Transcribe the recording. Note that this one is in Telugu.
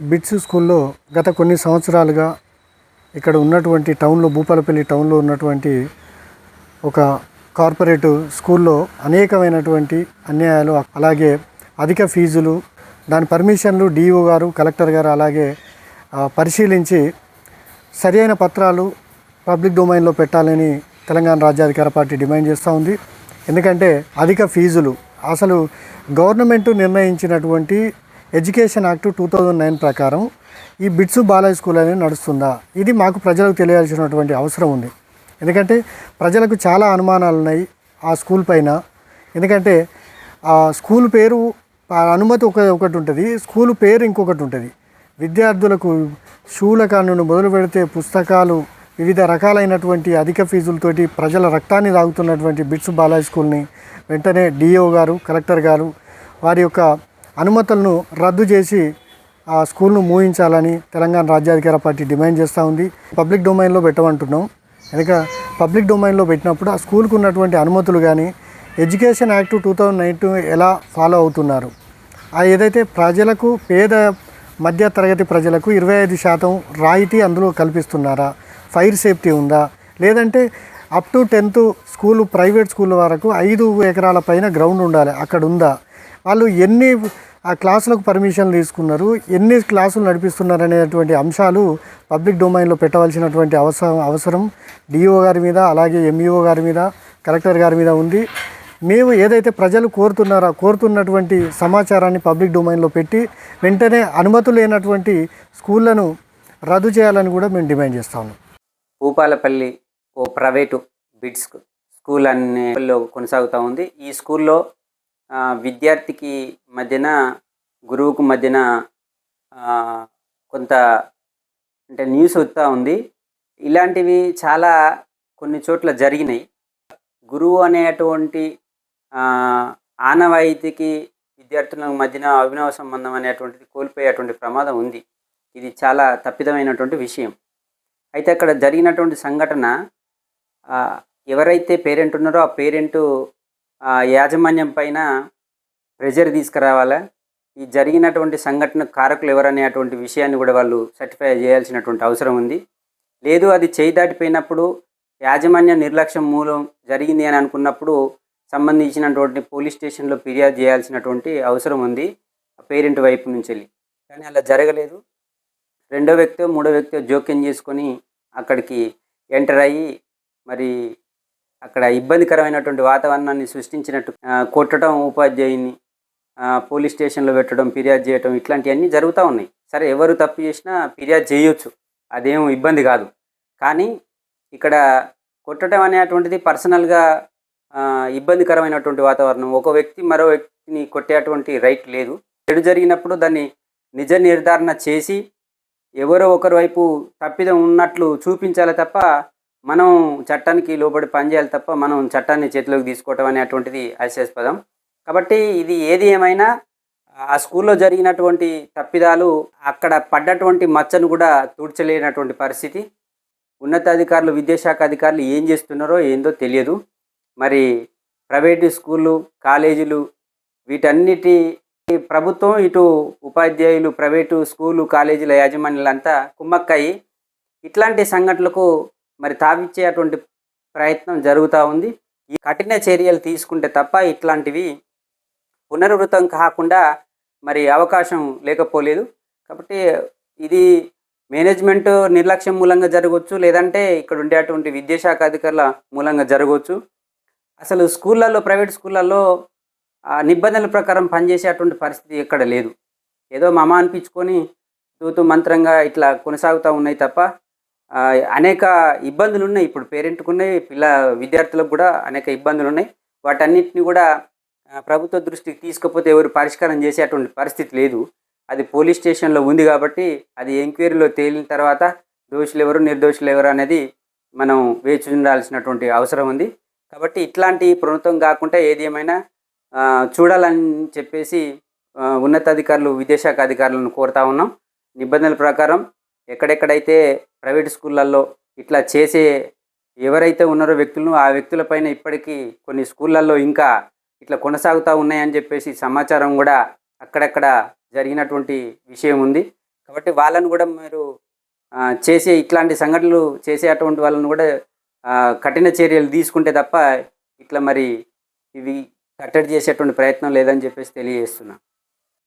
బిట్స్ స్కూల్లో గత కొన్ని సంవత్సరాలుగా ఇక్కడ ఉన్నటువంటి టౌన్లో భూపాలపల్లి టౌన్లో ఉన్నటువంటి ఒక కార్పొరేట్ స్కూల్లో అనేకమైనటువంటి అన్యాయాలు అలాగే అధిక ఫీజులు దాని పర్మిషన్లు డిఓ గారు కలెక్టర్ గారు అలాగే పరిశీలించి సరైన పత్రాలు పబ్లిక్ డొమైన్లో పెట్టాలని తెలంగాణ రాజ్యాధికార పార్టీ డిమాండ్ చేస్తూ ఉంది. ఎందుకంటే అధిక ఫీజులు అసలు government నిర్ణయించినటువంటి education act two thousand nine ప్రకారం ఈ బిట్సు బాలయ్య స్కూల్ అనేది నడుస్తుందా? ఇది మాకు ప్రజలకు తెలియాల్సినటువంటి అవసరం ఉంది. ఎందుకంటే ప్రజలకు చాలా అనుమానాలు ఉన్నాయి ఆ స్కూల్ పైన. ఎందుకంటే ఆ స్కూల్ పేరు ఆ అనుమతి ఒక ఒకటి ఉంటుంది స్కూల్ పేరు ఇంకొకటి ఉంటుంది. విద్యార్థులకు షూల కానుండి మొదలు పెడితే పుస్తకాలు వివిధ రకాలైనటువంటి అధిక ఫీజులతోటి ప్రజల రక్తాన్ని తాగుతున్నటువంటి బిట్స్ బాలాజీ స్కూల్ని వెంటనే డిఓ గారు కలెక్టర్ గారు వారి యొక్క అనుమతులను రద్దు చేసి ఆ స్కూల్ను మూయించాలని తెలంగాణ రాజ్యాధికార పార్టీ డిమాండ్ చేస్తూ ఉంది. పబ్లిక్ డొమైన్లో పెట్టమంటున్నాం. కనుక పబ్లిక్ డొమైన్లో పెట్టినప్పుడు ఆ స్కూల్కు ఉన్నటువంటి అనుమతులు కానీ education act two thousand nineteen ఎలా ఫాలో అవుతున్నారు? ఆ ఏదైతే ప్రజలకు పేద మధ్య తరగతి ప్రజలకు ఇరవై ఐదు శాతం రాయితీ అందులో కల్పిస్తున్నారా? ఫైర్ సేఫ్టీ ఉందా? లేదంటే up to tenth school private school వరకు ఐదు ఎకరాల పైన గ్రౌండ్ ఉండాలి అక్కడ ఉందా? వాళ్ళు ఎన్ని ఆ క్లాసులకు పర్మిషన్ తీసుకున్నారు. ఎన్ని క్లాసులు నడిపిస్తున్నారు అనేటువంటి అంశాలు పబ్లిక్ డొమైన్లో పెట్టవలసినటువంటి అవసరం అవసరం. డిఓ గారి మీద అలాగే ఎంఈఓ గారి మీద కలెక్టర్ గారి మీద ఉంది. మేము ఏదైతే ప్రజలు కోరుతున్నారో కోరుతున్నటువంటి సమాచారాన్ని పబ్లిక్ డొమైన్లో పెట్టి వెంటనే అనుమతులు లేనటువంటి స్కూళ్ళను రద్దు చేయాలని కూడా మేము డిమాండ్ చేస్తా ఉన్నాం. భూపాలపల్లి ఓ ప్రైవేటు బిడ్స్ స్కూల్ అనే కొనసాగుతూ ఉంది. ఈ స్కూల్లో విద్యార్థికి మధ్యన గురువుకు మధ్యన కొంత అంటే న్యూస్ వస్తూ ఉంది. ఇలాంటివి చాలా కొన్ని చోట్ల జరిగినాయి. గురువు అనేటువంటి ఆనవాయితీకి విద్యార్థుల మధ్యన అభినవ సంబంధం అనేటువంటిది కోల్పోయేటువంటి ప్రమాదం ఉంది. ఇది చాలా తప్పిదమైనటువంటి విషయం. అయితే అక్కడ జరిగినటువంటి సంఘటన ఎవరైతే పేరెంట్ ఉన్నారో ఆ పేరెంటు యాజమాన్యం పైన ప్రెజర్ తీసుకురావాలా? ఈ జరిగినటువంటి సంఘటన కారకులు ఎవరనేటువంటి విషయాన్ని కూడా వాళ్ళు సర్టిఫై చేయాల్సినటువంటి అవసరం ఉంది. లేదు అది చేయి దాటిపోయినప్పుడు యాజమాన్య నిర్లక్ష్యం మూలం జరిగింది అని అనుకున్నప్పుడు సంబంధించినటువంటి పోలీస్ స్టేషన్లో ఫిర్యాదు చేయాల్సినటువంటి అవసరం ఉంది పేరెంట్ వైపు నుంచి వెళ్ళి. కానీ అలా జరగలేదు. రెండో వ్యక్తి మూడో వ్యక్తి జోక్యం చేసుకొని అక్కడికి ఎంటర్ అయ్యి మరి అక్కడ ఇబ్బందికరమైనటువంటి వాతావరణాన్ని సృష్టించినట్టు కొట్టడం ఉపాధ్యాయుని పోలీస్ స్టేషన్లో పెట్టడం ఫిర్యాదు చేయడం ఇట్లాంటివన్నీ జరుగుతూ ఉన్నాయి. సరే ఎవరు తప్పు చేసినా ఫిర్యాదు చేయొచ్చు. అదేం ఇబ్బంది కాదు. కానీ ఇక్కడ కొట్టడం అనేటువంటిది పర్సనల్గా ఇబ్బందికరమైనటువంటి వాతావరణం. ఒక వ్యక్తి మరో వ్యక్తిని కొట్టేటువంటి రైట్ లేదు. చెడు జరిగినప్పుడు దాన్ని నిజ నిర్ధారణ చేసి ఎవరో ఒకరి వైపు తప్పిదం ఉన్నట్లు చూపించాలి తప్ప మనం చట్టానికి లోబడి పనిచేయాలి తప్ప మనం చట్టాన్ని చేతిలోకి తీసుకోవటం అనేటువంటిది హాస్యాస్పదం కాబట్టి ఇది ఏది ఏమైనా ఆ స్కూల్లో జరిగినటువంటి తప్పిదాలు అక్కడ పడ్డటువంటి మచ్చను కూడా తుడ్చలేనటువంటి పరిస్థితి. ఉన్నతాధికారులు విద్యాశాఖ అధికారులు ఏం చేస్తున్నారో ఏందో తెలియదు. మరి ప్రైవేటు స్కూళ్ళు కాలేజీలు వీటన్నిటి ప్రభుత్వం ఇటు ఉపాధ్యాయులు ప్రైవేటు స్కూలు కాలేజీల యాజమాన్యులంతా కుమ్మక్కయి ఇట్లాంటి సంఘటనలకు మరి తావిచ్చేటువంటి ప్రయత్నం జరుగుతూ ఉంది. ఈ కఠిన చర్యలు తీసుకుంటే తప్ప ఇట్లాంటివి పునరావృతం కాకుండా మరి అవకాశం లేకపోలేదు. కాబట్టి ఇది మేనేజ్మెంట్ నిర్లక్ష్యం మూలంగా జరగవచ్చు లేదంటే ఇక్కడ ఉండేటువంటి విద్యాశాఖ అధికారుల మూలంగా జరగవచ్చు. అసలు స్కూళ్ళల్లో ప్రైవేట్ స్కూళ్ళల్లో నిబంధనల ప్రకారం పనిచేసేటువంటి పరిస్థితి ఎక్కడ లేదు. ఏదో మమ అనిపించుకొని తూతు మంత్రంగా ఇట్లా కొనసాగుతూ ఉన్నాయి తప్ప అనేక ఇబ్బందులు ఉన్నాయి ఇప్పుడు పేరెంట్కి ఉన్నాయి పిల్ల విద్యార్థులకు కూడా అనేక ఇబ్బందులు ఉన్నాయి వాటన్నిటిని కూడా ప్రభుత్వ దృష్టికి తీసుకపోతే ఎవరు పరిష్కారం చేసేటువంటి పరిస్థితి లేదు. అది పోలీస్ స్టేషన్లో ఉంది కాబట్టి అది ఎంక్వైరీలో తేలిన తర్వాత దోషులు ఎవరు నిర్దోషులు ఎవరు అనేది మనం వేచి ఉండాల్సినటువంటి అవసరం ఉంది. కాబట్టి ఇట్లాంటి ప్రభుత్వం కాకుండా ఏది ఏమైనా చూడాలని చెప్పేసి ఉన్నతాధికారులు విదేశాఖ అధికారులను కోరుతా ఉన్నాం. నిబంధనల ప్రకారం ఎక్కడెక్కడైతే ప్రైవేట్ స్కూళ్ళల్లో ఇట్లా చేసే ఎవరైతే ఉన్నారో వ్యక్తులను ఆ వ్యక్తులపైన ఇప్పటికీ కొన్ని స్కూళ్ళల్లో ఇంకా ఇట్లా కొనసాగుతూ ఉన్నాయని చెప్పేసి సమాచారం కూడా అక్కడక్కడ జరిగినటువంటి విషయం ఉంది. కాబట్టి వాళ్ళను కూడా మీరు చేసే ఇట్లాంటి సంఘటనలు చేసే అటువంటి వాళ్ళను కూడా కఠిన చర్యలు తీసుకుంటే తప్ప ఇట్లా మరి ఇవి కట్టడి చేసేటువంటి ప్రయత్నం లేదని చెప్పేసి తెలియజేస్తున్నా.